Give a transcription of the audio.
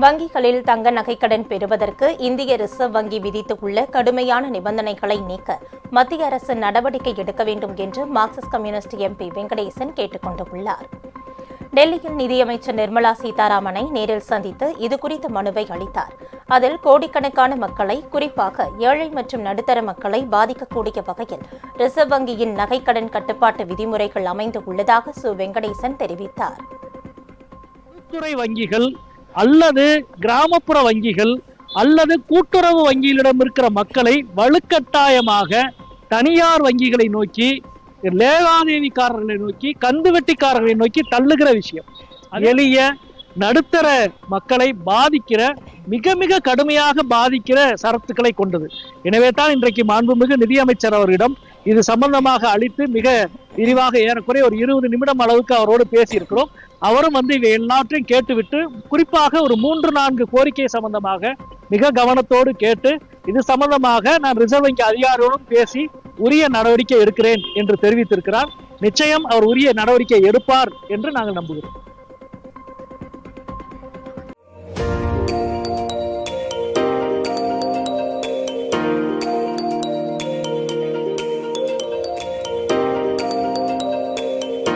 வங்கிகளில் தங்க நகைக்கடன் பெறுவதற்கு இந்திய ரிசர்வ் வங்கி விதித்துள்ள கடுமையான நிபந்தனைகளை நீக்க மத்திய அரசு நடவடிக்கை எடுக்க வேண்டும் என்று மார்க்சிஸ்ட் கம்யூனிஸ்ட் எம்பி வெங்கடேசன் கேட்டுக் கொண்டுள்ளார். டெல்லியில் நிதியமைச்சர் நிர்மலா சீதாராமனை நேரில் சந்தித்து இதுகுறித்த மனுவை அளித்தார். அதில் கோடிக்கணக்கான மக்களை குறிப்பாக ஏழை மற்றும் நடுத்தர மக்களை பாதிக்கக்கூடிய வகையில் ரிசர்வ் வங்கியின் நகைக்கடன் கட்டுப்பாட்டு விதிமுறைகள் அமைந்து உள்ளதாக சு. வெங்கடேசன் தெரிவித்தார். வங்கிகள் அல்லது கிராமப்புற வங்கிகள் அல்லது கூட்டுறவு வங்கிகளிடம் இருக்கிற மக்களை வலுக்கட்டாயமாக தனியார் வங்கிகளை நோக்கி லேவாதேவிக்காரர்களை நோக்கி கந்துவெட்டிக்காரர்களை நோக்கி தள்ளுகிற விஷயம். எளிய நடுத்தர மக்களை பாதிக்கிற மிக மிக கடுமையாக பாதிக்கிற சரத்துக்களை கொண்டது. எனவே தான் இன்றைக்கு மாண்புமிகு நிதியமைச்சர் அவரிடம் இது சம்பந்தமாக அளித்து மிக விரிவாக ஏறக்குறைய ஒரு இருபது நிமிடம் அளவுக்கு அவரோடு பேசியிருக்கிறோம். அவரும் வந்து இவை எல்லாற்றையும் கேட்டுவிட்டு குறிப்பாக ஒரு மூன்று நான்கு கோரிக்கை சம்பந்தமாக மிக கவனத்தோடு கேட்டு இது சம்பந்தமாக நான் ரிசர்வ் வங்கி அதிகாரியோடும் பேசி உரிய நடவடிக்கை எடுக்கிறேன் என்று தெரிவித்திருக்கிறார். நிச்சயம் அவர் உரிய நடவடிக்கை எடுப்பார் என்று நாங்கள் நம்புகிறோம்.